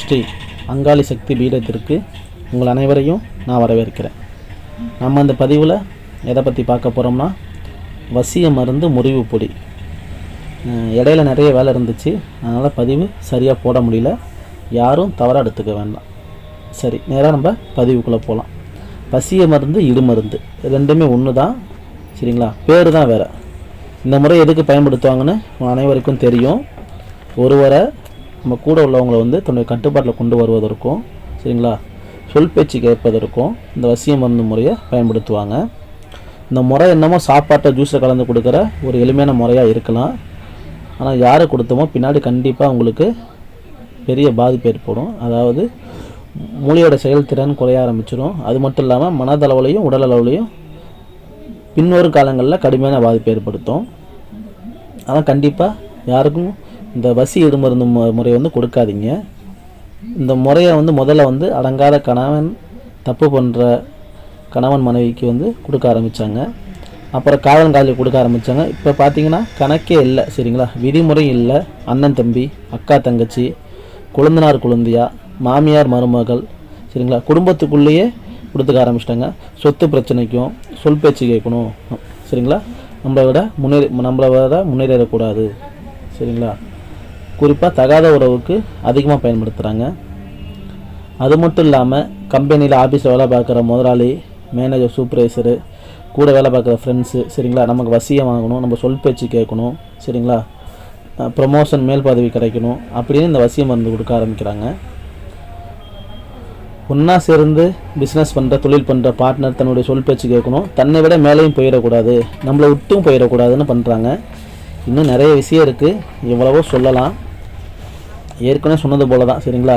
ஸ்ரீ அங்காளி சக்தி பீடத்திற்கு உங்கள் அனைவரையும் நான் வரவேற்கிறேன். நம்ம அந்த பதிவில் எதை பற்றி பார்க்க போகிறோம்னா வசிய மருந்து முறிவு பொடி. இடையில நிறைய வேலை இருந்துச்சு. அதனால் பதிவு சரியாக போட முடியல. யாரும் தவறாக எடுத்துக்க வேண்டாம். சரி நேராக நம்ம பதிவுக்குள்ளே போகலாம் பசிய மருந்து இடு மருந்து. ரெண்டுமே ஒன்று தான் சரிங்களா? பேர் தான் வேறு. இந்த முறை எதுக்கு பயன்படுத்துவாங்கன்னு அனைவருக்கும் தெரியும். ஒருவரை நம்ம கூட உள்ளவங்களை வந்து தன்னுடைய கட்டுப்பாட்டில் கொண்டு வருவதற்கும் சரிங்களா? சொல் பேச்சு கேட்பதற்கும் இந்த வசிய மருந்து முறையை பயன்படுத்துவாங்க. இந்த முறை என்னமோ சாப்பாட்டை ஜூஸில் கலந்து கொடுக்குற ஒரு எளிமையான முறையாக இருக்கலாம். ஆனால் யாரை கொடுத்தோமோ பின்னாடி கண்டிப்பாக உங்களுக்கு பெரிய பாதிப்பு ஏற்படும். அதாவது மூளையோட செயல்திறன் குறைய ஆரம்பிச்சிடும் அது மட்டும் இல்லாமல் மனதளவுலையும் உடல் அளவுலையும் பின்வரும் காலங்களில் கடுமையான பாதிப்பு ஏற்படுத்தும். ஆனால் கண்டிப்பாக யாருக்கும் இந்த வசி இடு முறை மு- முறையை வந்து கொடுக்காதீங்க. இந்த முறையை வந்து முதல்ல வந்து அடங்காத கணவன் தப்பு பண்ணுற கணவன் மனைவிக்கு வந்து கொடுக்க ஆரம்பித்தாங்க அப்புறம் காதல் காதலி கொடுக்க ஆரம்பித்தாங்க இப்போ பார்த்தீங்கன்னா கணக்கே இல்லை சரிங்களா? விதிமுறை இல்லை. அண்ணன் தம்பி அக்கா தங்கச்சி குழந்தனார் குழந்தையா மாமியார் மருமகள் சரிங்களா? குடும்பத்துக்குள்ளேயே கொடுத்துக்க ஆரம்பிச்சிட்டாங்க. சொத்து பிரச்சனைக்கும் சொல் பேச்சு கேட்கணும் சரிங்களா? நம்மளை விட முன்னேறி நம்மளை விட முன்னேறக்கூடாது சரிங்களா? குறிப்பாக தகாத உறவுக்கு அதிகமாக பயன்படுத்துகிறாங்க அது மட்டும் இல்லாமல் கம்பெனியில் ஆஃபீஸில் வேலை பார்க்குற முதலாளி மேனேஜர் சூப்பர்வைசரு கூட வேலை பார்க்குற ஃப்ரெண்ட்ஸு சரிங்களா? நமக்கு வசியம் வாங்கணும் நம்ம சொல் பேச்சு கேட்கணும் சரிங்களா? ப்ரொமோஷன் மேல் பதவி கிடைக்கணும் அப்படின்னு இந்த வசியம் மருந்து கொடுக்க ஆரம்பிக்கிறாங்க. ஒன்றா சேர்ந்து பிஸ்னஸ் பண்ணுற தொழில் பண்ணுற பார்ட்னர் தன்னுடைய சொல் பேச்சு கேட்கணும். தன்னை விட மேலேயும் போயிடக்கூடாது நம்மளை விட்டும் போயிடக்கூடாதுன்னு பண்ணுறாங்க இன்னும் நிறைய விஷயம் இருக்குது எவ்வளவோ சொல்லலாம். ஏற்கனவே சொன்னது போல தான் சரிங்களா?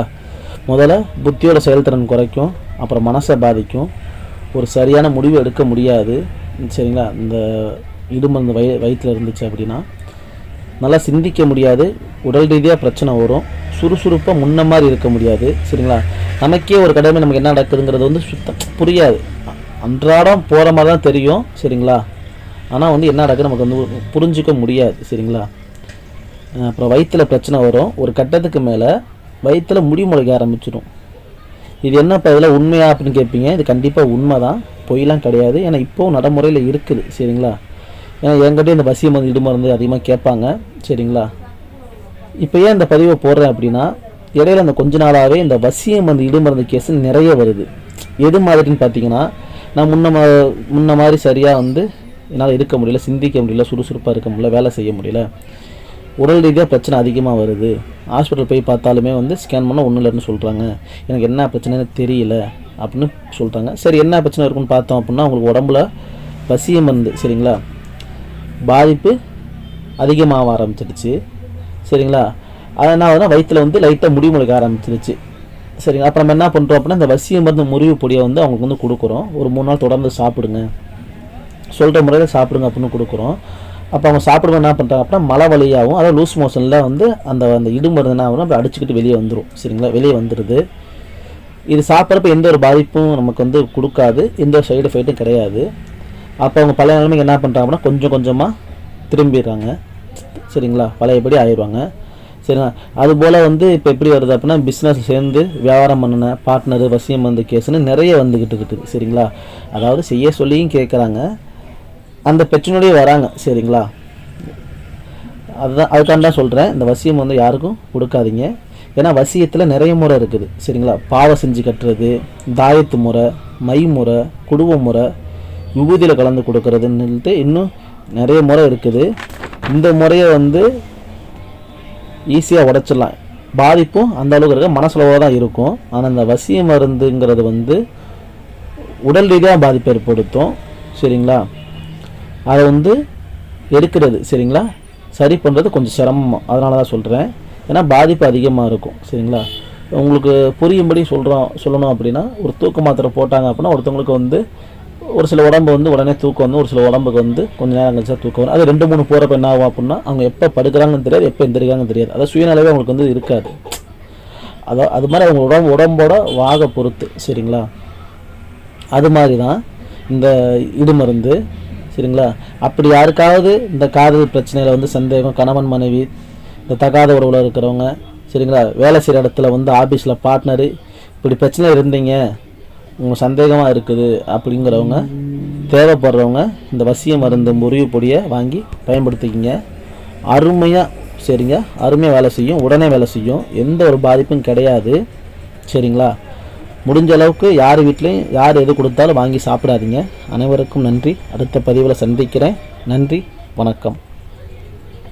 முதல்ல புத்தியோட செயல்திறன் குறைக்கும் அப்புறம் மனசை பாதிக்கும். ஒரு சரியான முடிவு எடுக்க முடியாது சரிங்களா? இந்த இடுமருந்து வய வயிற்றில் இருந்துச்சு அப்படின்னா நல்லா சிந்திக்க முடியாது உடல் ரீதியாக பிரச்சனை வரும் சுறுசுறுப்பாக முன்ன மாதிரி இருக்க முடியாது சரிங்களா? நமக்கே ஒரு கடமை நமக்கு என்ன நடக்குதுங்கிறது வந்து சுத்தம் புரியாது. அன்றாடம் போகிற மாதிரி தான் தெரியும் சரிங்களா? ஆனால் வந்து என்ன நடக்குது நமக்கு வந்து புரிஞ்சிக்க முடியாது சரிங்களா? அப்புறம் வயிற்றில் பிரச்சனை வரும். ஒரு கட்டத்துக்கு மேலே வயிற்றில் முடி முளைக்க ஆரம்பிச்சிடும். இது என்னப்பா இதில் உண்மையா அப்படின்னு கேட்பீங்க. இது கண்டிப்பாக உண்மை தான் பொய்லாம் கிடையாது. ஏன்னா இப்போவும் நடைமுறையில் இருக்குது. சரிங்களா? ஏன்னா என்கிட்ட இந்த பசி மருந்து இடுமருந்து அதிகமாக கேட்பாங்க. சரிங்களா? இப்போ ஏன் இந்த பதிவை போடுறேன் அப்படின்னா இடையில அந்த கொஞ்ச நாளாகவே இந்த வசிய மருந்து இடுமருந்து கேஸ் நிறைய வருது. எது மாதிரின்னு பார்த்தீங்கன்னா நான் முன்ன மா- முன்ன மாதிரி சரியாக வந்து என்னால் இருக்க முடியல சிந்திக்க முடியல சுறுசுறுப்பாக இருக்க முடியல வேலை செய்ய முடியல. உடல் ரீதியாக பிரச்சனை அதிகமாக வருது. ஹாஸ்பிட்டல் போய் பார்த்தாலுமே வந்து ஸ்கேன் பண்ண ஒன்றும் இல்லைன்னு சொல்கிறாங்க எனக்கு என்ன பிரச்சனைன்னு தெரியல அப்படின்னு சொல்கிறாங்க சரி என்ன பிரச்சனை இருக்குன்னு பார்த்தோம் அப்படின்னா உங்களுக்கு உடம்புல பசிய மருந்து சரிங்களா? பாதிப்பு அதிகமாக ஆரம்பிச்சிருச்சு சரிங்களா? அதனால தான் வயிற்றில் வந்து லைட்டாக முடி முழுக்க ஆரம்பிச்சிருச்சு சரிங்களா அப்புறம் நம்ம என்ன பண்ணுறோம் அப்படின்னா இந்த வசிய மருந்து முறிவு பொடியை வந்து அவங்களுக்கு வந்து கொடுக்குறோம். ஒரு மூணு நாள் தொடர்ந்து சாப்பிடுங்க. சொல்கிற முறையில் சாப்பிடுங்க அப்படின்னு கொடுக்குறோம். அப்போ அவங்க சாப்பிடும்போது என்ன பண்ணுறாங்க அப்படின்னா மலை வழியாகவும் அதாவது லூஸ் மோஷனில் வந்து அந்த அந்த இடுமருந்து என்ன ஆகும் அப்படி அடிச்சுக்கிட்டு வெளியே வந்துடும் சரிங்களா? வெளியே வந்துடுது இது சாப்பிட்றப்ப எந்த ஒரு பாதிப்பும் நமக்கு வந்து கொடுக்காது. எந்த ஒரு சைடு எஃபெக்ட்டும் கிடையாது. அப்போ அவங்க பழைய நிலைமைக்கு என்ன பண்ணுறாங்க அப்படின்னா கொஞ்சம் கொஞ்சமாக திரும்பிடுறாங்க. சரிங்களா? பழையபடி ஆயிடுவாங்க. சரிங்களா? அதுபோல் வந்து இப்போ எப்படி வருது அப்படின்னா பிஸ்னஸ் சேர்ந்து வியாபாரம் பண்ணின பார்ட்னர் வசியம் வந்து கேஸ்னு நிறைய வந்துக்கிட்டு இருக்குது. சரிங்களா? அதாவது செய்ய சொல்லியும் கேட்குறாங்க அந்த பிரச்சனையோடய வராங்க. சரிங்களா? அதுதான் அதுக்காண்டி தான் சொல்கிறேன் இந்த வசியம் வந்து யாருக்கும் கொடுக்காதீங்க. ஏன்னா வசியத்தில் நிறைய முறை இருக்குது. சரிங்களா? பாவை செஞ்சு கட்டுறது தாயத்து முறை மை முறை குடும்ப முறை விபூதியில் கலந்து கொடுக்கறதுன்னுட்டு இன்னும் நிறைய முறை இருக்குது. இந்த முறையை வந்து ஈஸியாக உடச்சிடலாம். பாதிப்பும் அந்த அளவுக்கு இருக்க மனசுலவாக தான் இருக்கும். ஆனால் அந்த வசிய மருந்துங்கிறது வந்து உடல் ரீதியாக பாதிப்பு ஏற்படுத்தும். சரிங்களா? அதை வந்து எடுக்கிறது சரிங்களா? சரி பண்ணுறது கொஞ்சம் சிரமம். அதனால தான் சொல்கிறேன் ஏன்னா பாதிப்பு அதிகமாக இருக்கும் சரிங்களா? உங்களுக்கு புரியும்படி சொல்கிறோம் சொல்லணும் அப்படின்னா ஒரு தூக்க மாத்திரை போட்டாங்க அப்படின்னா ஒருத்தவங்களுக்கு வந்து ஒரு சில உடம்பு வந்து உடனே தூக்கம் வந்து ஒரு சில உடம்புக்கு வந்து கொஞ்சம் நேரம் கழிச்சா தூக்கம் வரும். அது ரெண்டு மூணு போகிறப்ப என்ன ஆகும் அப்படின்னா அவங்க எப்போ படுக்கிறாங்கன்னு தெரியாது எப்போ எந்திரிக்காங்கன்னு தெரியாது. அதாவது சுயநலவே அவங்களுக்கு வந்து இருக்காது. அதோ அது மாதிரி அவங்க உடம்பு உடம்போட வாக பொறுத்து சரிங்களா? அது மாதிரி தான் இந்த இது மருந்து சரிங்களா? அப்படி யாருக்காவது இந்த காதல் பிரச்சனையில் வந்து சந்தேகம் கணவன் மனைவி இந்த தகாத உறவில் இருக்கிறவங்க சரிங்களா? வேலை செய்கிற இடத்துல வந்து ஆஃபீஸில் பார்ட்னரு இப்படி பிரச்சனை இருந்தீங்க உங்கள் சந்தேகமாக இருக்குது அப்படிங்கிறவங்க தேவைப்படுறவங்க இந்த வசிய மருந்து முறிவு பொடியை வாங்கி பயன்படுத்திக்கிங்க. அருமையாக சரிங்க? அருமையாக வேலை செய்யும் உடனே வேலை செய்யும். எந்த ஒரு பாதிப்பும் கிடையாது சரிங்களா? முடிஞ்ச அளவுக்கு யார் வீட்லேயும் யார் எது கொடுத்தாலும் வாங்கி சாப்பிடாதீங்க. அனைவருக்கும் நன்றி. அடுத்த பதிவில் சந்திக்கிறேன். நன்றி. வணக்கம்.